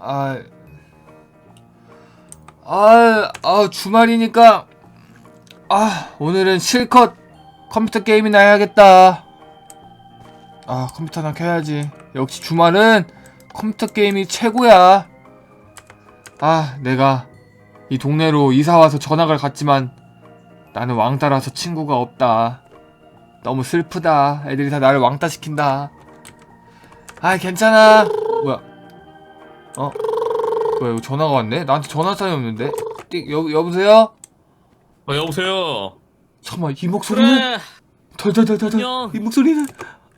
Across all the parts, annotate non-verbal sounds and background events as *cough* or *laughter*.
아, 아, 아, 주말이니까, 아, 오늘은 실컷 컴퓨터 게임이나 해야겠다. 아, 컴퓨터나 켜야지. 역시 주말은 컴퓨터 게임이 최고야. 아, 내가 이 동네로 이사 와서 전학을 갔지만 나는 왕따라서 친구가 없다. 너무 슬프다. 애들이 다 나를 왕따 시킨다. 아, 괜찮아. 뭐야? 어? 뭐야, 이거 전화가 왔네? 나한테 전화 사람이 없는데? 띡, 여, 여보세요? 어, 여보세요. 잠깐만, 이 목소리는? 그래. 덜덜덜덜덜. 안녕. 이 목소리는?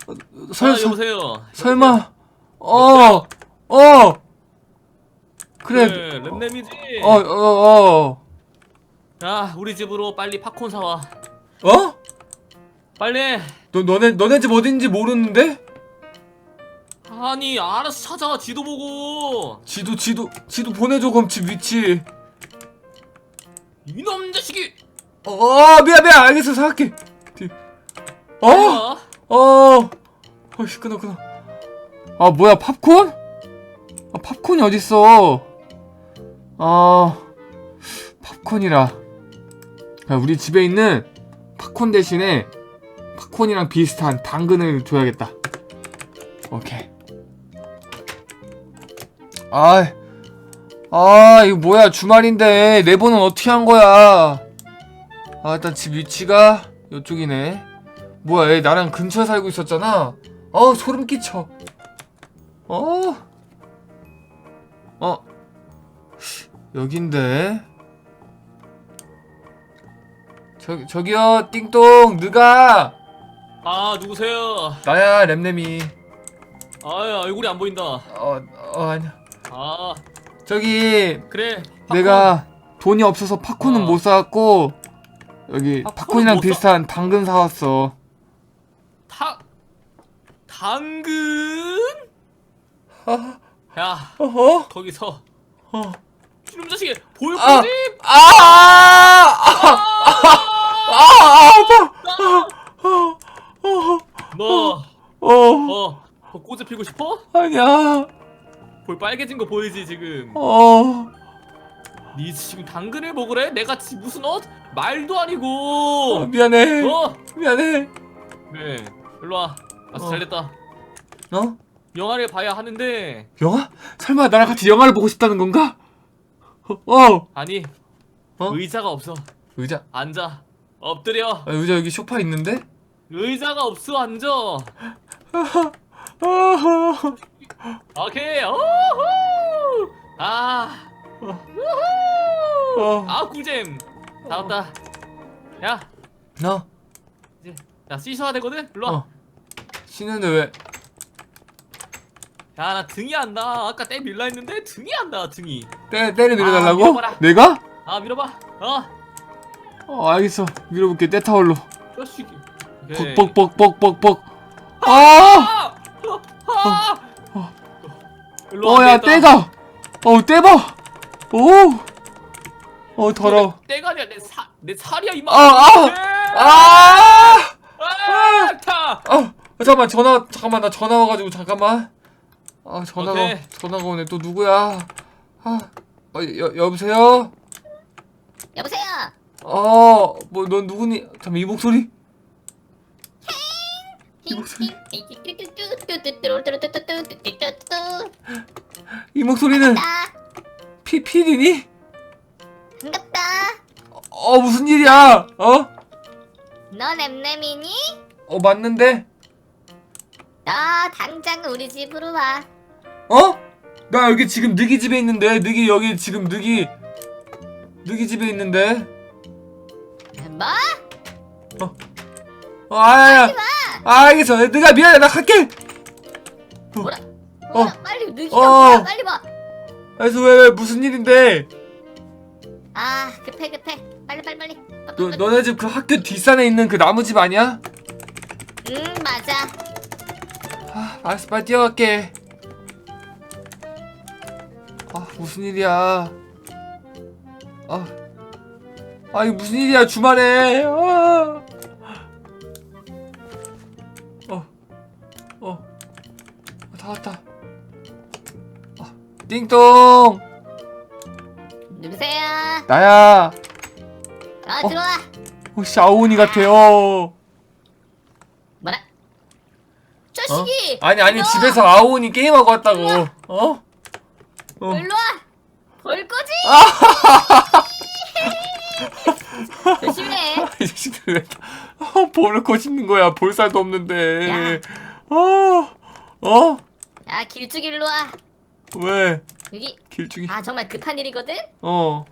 어, 설, 아, 설, 여보세요. 설마, 어, 어! 그래, 그래, 램램이지. 어, 어, 어. 야, 우리 집으로 빨리 팝콘 사와. 어? 빨리. 너, 너네, 너네 집 어딘지 모르는데? 아니, 알아서 찾아와 지도 보고. 지도, 지도, 지도 보내줘, 그럼 집 위치. 이놈 자식이. 어, 어, 미안, 미안, 알겠어, 사갈게. 뒤- 어? 어? 어, 어이씨, 끊어, 끊어. 아, 뭐야, 팝콘? 아, 팝콘이 어딨어? 아, 팝콘이라. 야, 우리 집에 있는 팝콘 대신에 팝콘이랑 비슷한 당근을 줘야겠다. 오케이. 아, 아, 이거 뭐야, 주말인데, 내 번은 어떻게 한 거야? 아, 일단 집 위치가 이쪽이네. 뭐야, 얘 나랑 근처에 살고 있었잖아. 어, 소름 끼쳐. 어, 어, 여긴데. 저, 저기요, 띵동, 느가. 아, 누구세요? 나야, 램램이. 아, 얼굴이 안 보인다. 어, 어, 아니야. 아, 저기, 그래. 팝콘. 내가 돈이 없어서 팝콘은 어. 못 사왔고, 여기 팝콘은 팝콘이랑 못 사- 비슷한 당근 사왔어. 타 당근? 아, 야, 어허? 거기서 어. 이놈 자식이 보일 아, 거지? 아, 아, 아, 아, 아파. 너, 어, 어, 뭐 꼬지 피고 싶어? 아니야. 볼 빨개진 거 보이지 지금? 어, 니 지금 당근을 먹으래? 내가 지 무슨 어? 말도 어, 아니고. 미안해. 어? 미안해. 그래. 일로 와. 아주 어. 잘됐다. 어? 영화를 봐야 하는데 영화? 설마 나랑 같이 영화를 보고 싶다는 건가? 어, 어. 아니 어? 의자가 없어. 의자. 앉아. 엎드려. 아, 의자 여기 소파 있는데? 의자가 없어 앉아. 어허. *laughs* 오케이. 오호. 아. 어. 아 꿀잼. 다 왔다. 야, 너? 이제 나 씻어야 되거든. 일로 와. 어. 쉬는데 왜? 야, 나 등이 안다. 아까 때 밀라 했는데 등이 안다. 등이. 때, 때를 아, 밀어달라고? 밀어봐라. 내가? 아, 밀어봐. 어. 어, 알겠어. 밀어볼게. 때 타올로. 자식이. 오케이. 뻑뻑뻑뻑뻑뻑. 아! 아! 아! 어. 일로 와, 어, 야. 때가! 어, 때 봐! 오! 어, 더러워. 때가 아니라 내 살, 내 살이야 이마. 아, 아! 아! 아! 타. 아! 잠깐만, 전화, 잠깐만, 나 전화 와가지고, 잠깐만. 아, 전화가, 오케이. 전화가 오네. 또 누구야? 아, 어, 여, 여보세요? 여보세요. 어, 뭐, 넌 누구니? 잠깐만, 이 목소리? 이 목소리? 이 목소리는 나 피, 피디니? 반갑다. 어, 무슨 일이야? 어? 너 램램이니? 어, 맞는데? 너 당장 우리 집으로 와. 어? 나 여기 지금 느기 집에 있는데 느기 여기 지금 느기 느기 집에 있는데 뭐? 어, 아야 아, 알겠어 느가 미안해 나 갈게 뭐라? 어. 뭐라? 빨리 느기가 어. 빨리 와. 그래서 왜, 왜 무슨 일인데 아 급해 급해. 빨리 빨리 빨리. 너, 너네 집 그 학교 뒷산에 있는 그 나무 집 아니야? 응 맞아. 아 알았어 빨리 뛰어갈게 아 무슨 일이야 아, 아 이거 무슨 일이야 주말에 아. 왔다. 아, 띵동 누구세요? 나야 아 어? 들어와. 어, 샤오니 같아요 뭐라? 자식이. 아니 아니 일로 와. 집에서 아오니 게임하고 왔다고 어? 어. 일로 와. 볼 거지? *laughs* 조심해. *laughs* 이 자식들 왜 어, 볼을 거짓는 거야 볼 살도 없는데 야. 어? 어? 야 길쭉 일로 와. 왜? 여기. 길쭉이 아 정말 급한 일이거든. 어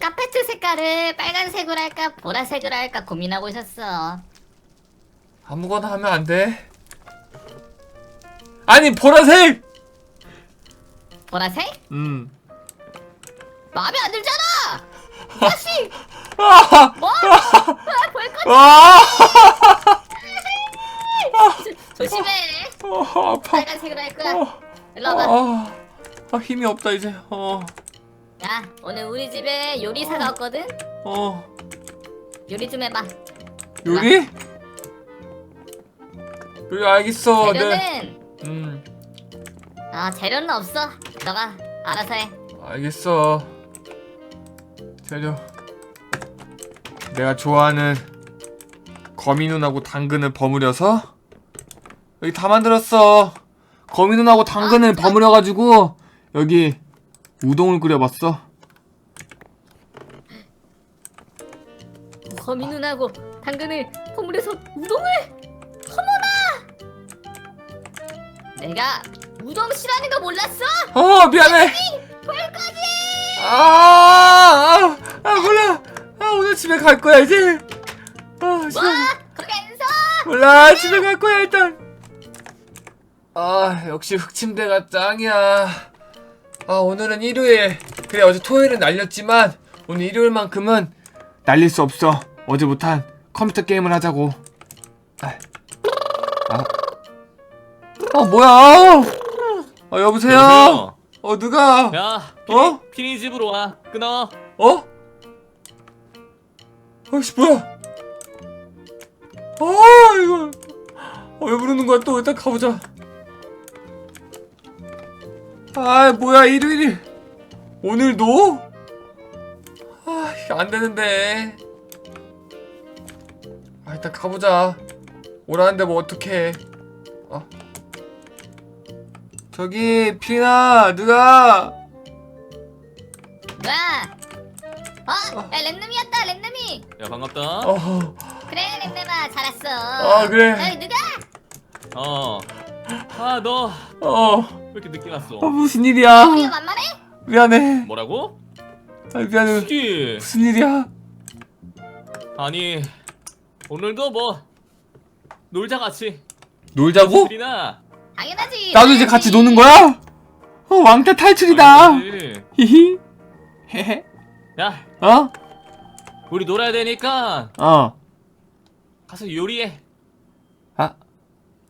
카페트 색깔을 빨간색으로 할까 보라색으로 할까 고민하고 있었어. 아무거나 하면 안 돼? 아니 보라색! 보라색? 음 마음에 안 들잖아. *laughs* 자식. 아! 뭐? 아, 볼 거지? 아! *laughs* 조심해. 어, 아파 빨간색으로 할 거야. 어, 일로 와봐. 아, 아 힘이 없다 이제 어 야 오늘 우리 집에 요리사가 왔거든. 어. 요리 좀 해봐. 요리? 요리 알겠어 네. 재료는 음 아 재료는 없어. 너가 알아서 해. 알겠어 재료 내가 좋아하는 거미 눈하고 당근을 버무려서 여기 다 만들었어 거미눈하고 당근을 버무려가지고 여기 우동을 끓여봤어 거미 눈하고 당근을 버무려서 우동을. 어머나. 내가 우동 싫어하는 거 몰랐어? 어 미안해 볼 거지. 아, 아, 아 몰라 아 오늘 집에 갈 거야 이제 아 뭐? 집에 거기 안 서? 몰라 집에 갈 거야 일단 아 역시 흑침대가 짱이야 아 오늘은 일요일 그래 어제 토요일은 날렸지만 오늘 일요일만큼은 날릴 수 없어 어제 못한 컴퓨터 게임을 하자고 아, 아. 어 뭐야 어 여보세요 여보세요? 어 누가 야, 어? 피니, 피니 집으로 와. 끊어. 어? 아씨 뭐야? 아 이거 어, 왜 부르는 거야 또 일단 가보자. 아 뭐야 일요일이 오늘도? 아 이거 안 되는데. 아 일단 가보자. 오라는데 뭐 어떡해. 어. 저기 피나 누가 뭐야? 어? 야 랜덤이 왔다 랜덤이. 야, 반갑다. 어. 그래 랜덤아 잘 왔어. 아, 그래. 야 누가? 어. 아, 너왜 어. 이렇게 늦게 갔어? 어 무슨 일이야? 만만해? 미안해. 뭐라고? 아, 미안해. 수지. 무슨 일이야? 아니, 오늘도 뭐 놀자 같이. 놀자고? 네, 들이나. 당연하지. 나도 이제 같이 노는 거야? 어, 왕따 탈출이다. 히히. 헤헤. 야, 어? 우리 놀아야 되니까 어. 가서 요리해.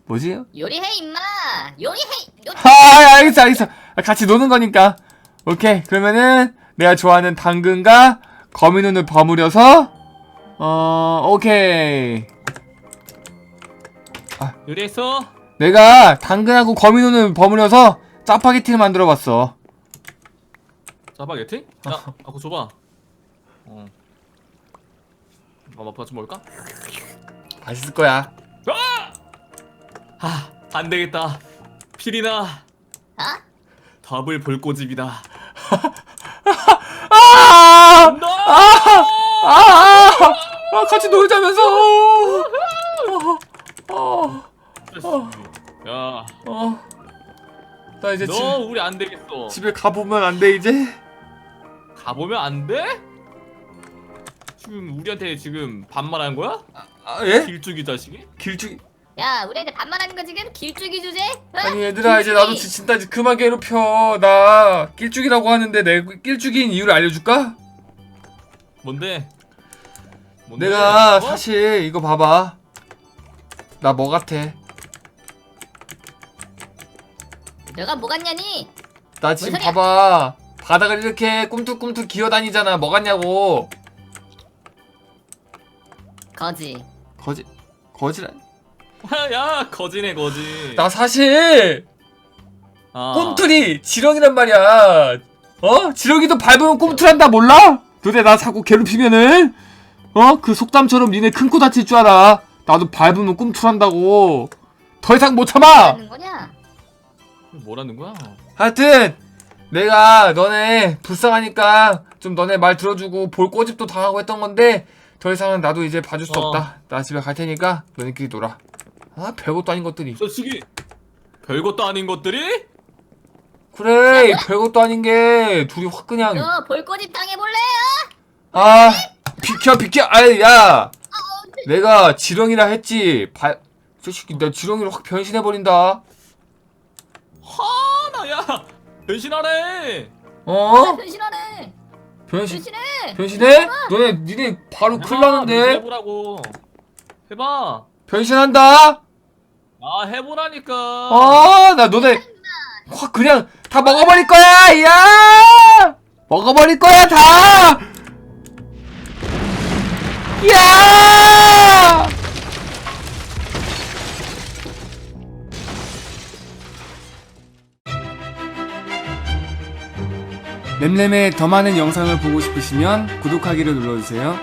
아, 뭐지? 요리해 임마. 요리해. 요... 아, 알겠어, 알겠어. 아, 같이 노는 거니까. 오케이. 그러면은 내가 좋아하는 당근과 거미눈을 버무려서 어, 오케이. 요리했어? 내가 당근하고 거미눈을 버무려서 짜파게티를 만들어 봤어. 짜파게티? 야, 아, 그거 줘봐. 어. 엄마 아빠 좀 먹을까? 맛있을 거야. 아, 안 되겠다. 필이나 어? 더블 볼꼬집이다. *laughs* 아! 너! 아! 아! 아! 같이 놀자면서. 어. 어. 야, 어. 나 이제 너 집, 우리 안 되겠어. 집에 가보면 안 돼, 이제? 가보면 안 돼? 지금 우리한테 지금 반말한 거야? 아, 예? 길쭉이 자식이? 길쭉이. 야 우리한테 반말하는 거 지금 길쭉이 주제? 어? 아니, 얘들아, 이제 나도 길쭉이. 지친다. 이제 그만 괴롭혀. 나 길쭉이라고 하는데 내 길쭉이인 이유를 알려줄까? 뭔데? 뭔데? 내가 어? 사실 이거 봐봐. 나 뭐 같아? 너가 뭐 같냐니? 나 지금 소리야? 봐봐. 바닥을 이렇게 꿈틀꿈틀 기어다니잖아. 뭐 같냐고. 거지. 거지, 거지라. 야, 거지네 거지. 나 사실 어. 꿈틀이 지렁이란 말이야. 어? 지렁이도 밟으면 꿈틀한다 몰라? 너네 나 자꾸 괴롭히면은 어? 그 속담처럼 니네 큰 코 다칠 줄 알아. 나도 밟으면 꿈틀한다고. 더 이상 못 참아. 하는 거냐? 뭐라는 거야? 하여튼 내가 너네 불쌍하니까 좀 너네 말 들어주고 볼 꼬집도 당하고 했던 건데 더 이상은 나도 이제 봐줄 수 어. 없다. 나 집에 갈 테니까 너네끼리 놀아. 아 별것도 아닌 것들이. 솔직히 별것도 아닌 것들이? 그래 별것도 아닌 게 둘이 확 그냥 너 볼꼬집 당해볼래? 아 비켜 비켜 아이 야 내가 지렁이라 했지 발 저새끼 나 지렁이로 확 변신해 버린다 하나야 변신하래. 어 변신하네. 변신 변신해. 변신해 너네 니네 바로 큰일 나는데 해보라고. 해봐. 변신한다 아 해보라니까. 아 나 너네 확 그냥 다 먹어버릴 거야 야 먹어버릴 거야 다 야! 램램의 더 많은 영상을 보고 싶으시면 구독하기를 눌러주세요.